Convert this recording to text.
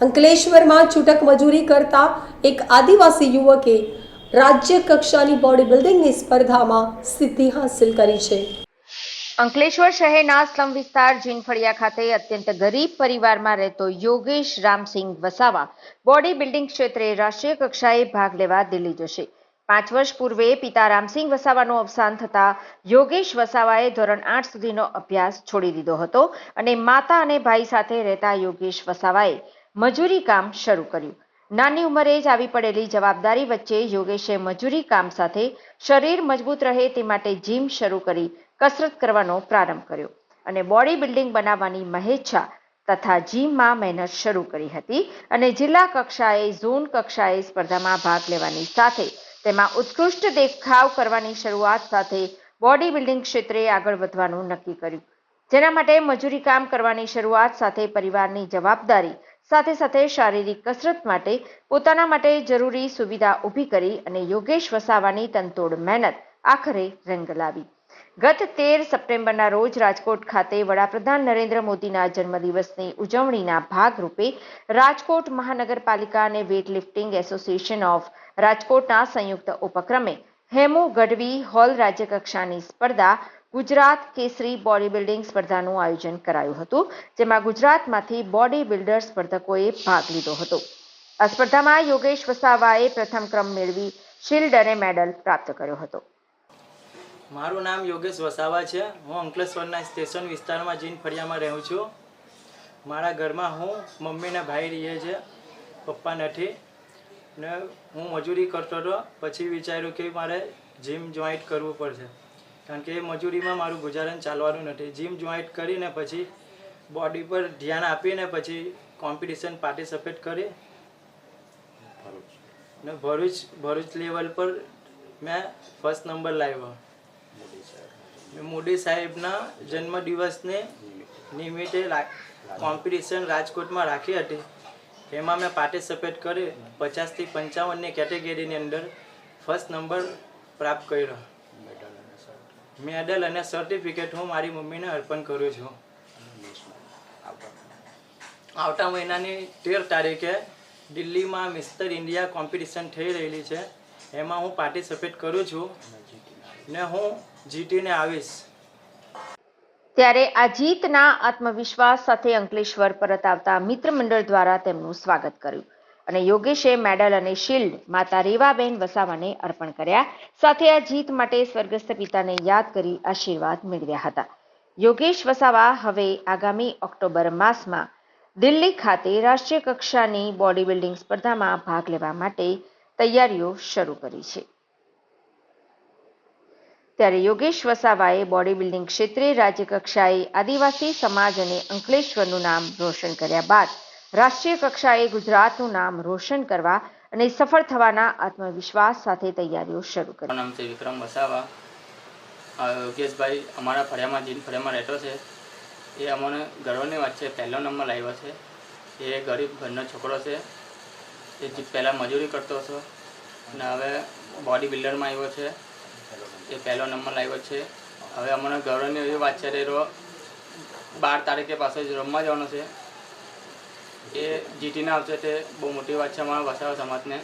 અંકલેશ્વરમાં છૂટક મજૂરી કરતા એક આદિવાસી યુવકે રાજ્ય કક્ષાની બોડી બિલ્ડિંગની સ્પર્ધામાં સિદ્ધિ હાંસિલ કરી છે. અંકલેશ્વર શહેરના સ્લમ વિસ્તાર જીનફળિયા ખાતે અત્યંત ગરીબ પરિવારમાં રહેતો યોગેશ રામસિંહ વસાવા બોડી બિલ્ડિંગ ક્ષેત્રે રાષ્ટ્રીય કક્ષાએ ભાગ લેવા દિલ્હી જશે. પાંચ વર્ષ પૂર્વે પિતા રામસિંહ વસાવાનું અવસાન થતા યોગેશ વસાવાએ ધોરણ આઠ સુધીનો અભ્યાસ છોડી દીધો હતો અને માતા અને ભાઈ સાથે રહેતા યોગેશ વસાવાએ મજૂરી કામ શરૂ કર્યું. નાની ઉંમરે જ આવી પડેલી જવાબદારી વચ્ચે યોગેશે મજૂરી કામ સાથે શરીર મજબૂત રહે તે માટે જીમ શરૂ કરી કસરત કરવાનો પ્રારંભ કર્યો અને બોડી બિલ્ડિંગ બનાવવાની મહેચ્છા તથા જીમમાં મહેનત શરૂ કરી હતી અને જિલ્લા કક્ષાએ, ઝોન કક્ષાએ સ્પર્ધામાં ભાગ લેવાની સાથે તેમાં ઉત્કૃષ્ટ દેખાવ કરવાની શરૂઆત સાથે બોડી બિલ્ડિંગ ક્ષેત્રે આગળ વધવાનું નક્કી કર્યું. જેના માટે મજૂરી કામ કરવાની શરૂઆત સાથે પરિવારની જવાબદારી સાથે સાથે શારીરિક કસરત માટે પોતાના માટે જરૂરી સુવિધા ઊભી કરી અને યોગેશ વસાવાની તનતોડ મહેનત આખરે રંગ લાવી. ગત તેર સપ્ટેમ્બરના રોજ રાજકોટ ખાતે વડાપ્રધાન નરેન્દ્ર મોદીના જન્મદિવસની ઉજવણીના ભાગરૂપે રાજકોટ મહાનગરપાલિકા અને વેઇટલિફ્ટિંગ એસોસિએશન ઓફ રાજકોટના સંયુક્ત ઉપક્રમે હેમુ ગઢવી હોલ રાજ્યકક્ષાની સ્પર્ધા ગુજરાત કેસરી બોડી બિલ્ડિંગ સ્પર્ધાનું આયોજન કરાયું હતું, જેમાં ગુજરાતમાંથી બોડી બિલ્ડર સ્પર્ધકોએ ભાગ લીધો હતો. આ સ્પર્ધામાં યોગેશ વસાવાએ પ્રથમ ક્રમ મેળવી શિલ્ડ અને મેડલ પ્રાપ્ત કર્યો હતો. મારું નામ યોગેશ વસાવા છે. હું અંકલેશ્વરના સ્ટેશન વિસ્તારમાં જીન ફળિયામાં રહું છું. મારા ઘરમાં હું, મમ્મીના ભાઈ રહીએ છે, પપ્પા નથી. ને હું મજૂરી કરતો હતો, પછી વિચાર્યું કે મારે જીમ જોઈન્ટ કરવું પડશે. કારણ કે મજૂરીમાં મારું ગુજારણ ચાલવાનું નથી. જીમ જોઈન્ટ કરીને પછી બોડી પર ધ્યાન આપીને પછી કોમ્પિટિશન પાર્ટિસિપેટ કરી. ને ભરૂચ ભરૂચ લેવલ પર મેં ફર્સ્ટ નંબર લાવ્યો. મોદી સાહેબના જન્મદિવસને નિમિત્તે કોમ્પિટિશન રાજકોટમાં રાખી હતી. એમાં મેં પાર્ટિસિપેટ કરી પચાસથી પંચાવનની કેટેગરીની અંદર ફર્સ્ટ નંબર પ્રાપ્ત કર્યો. મેડલ અને સર્ટિફિકેટ હું મારી મમ્મીને અર્પણ કરું છું. આવતા મહિનાની તેર તારીખે દિલ્હીમાં મિસ્ટર ઇન્ડિયા કોમ્પિટિશન થઈ રહેલી છે. એમાં હું પાર્ટિસિપેટ કરું છું ને હું જીતીને આવીશ. ત્યારે આ જીતના આત્મવિશ્વાસ સાથે અંકલેશ્વર પરત આવતા મિત્ર મંડળ દ્વારા તેમનું સ્વાગત કર્યું. અને યોગેશે મેડલ અને શિલ્ડ માતા રેવાબેન વસાવાને અર્પણ કર્યા. સાથે આ જીત માટે સ્વર્ગસ્થ પિતાને યાદ કરી આશીર્વાદ મેળવ્યા હતા. યોગેશ વસાવા હવે આગામી ઓક્ટોબર માસમાં દિલ્હી ખાતે રાષ્ટ્રીય કક્ષાની બોડી સ્પર્ધામાં ભાગ લેવા માટે તૈયારીઓ શરૂ કરી છે. ત્યારે યોગેશ વસાવાએ બોડી બિલ્ડિંગ ક્ષેત્રે રાજ્ય કક્ષાએ આદિવાસી સમાજ અને અંકલેશ્વરનું નામ રોશન કર્યા બાદ રાષ્ટ્રીય કક્ષાએ ગુજરાતનું નામ રોશન કરવા અને સફળ થવાના આત્મવિશ્વાસ સાથે તૈયારીઓ શરૂ કરી. નામ છે વિક્રમ વસાવા. યોગેશભાઈ, અમારા ફળિયામાં જીન ફળિયામાં રહેતો છે. એ અમને ગર્વની વાત છે, પહેલો નંબર લાવ્યો છે. એ ગરીબ ઘરનો છોકરો છે. એ પહેલાં મજૂરી કરતો હતો. અને હવે બોડી બિલ્ડરમાં આવ્યો છે. એ પહેલો નંબર લાવ્યો છે. હવે અમને ગૌરવની એવી વાત છે બાર તારીખે પાસે જ રમવા જવાનો છે. એ જીતીને આવશે તે બહુ મોટી વાત છે અમારા વસાવા સમાજને.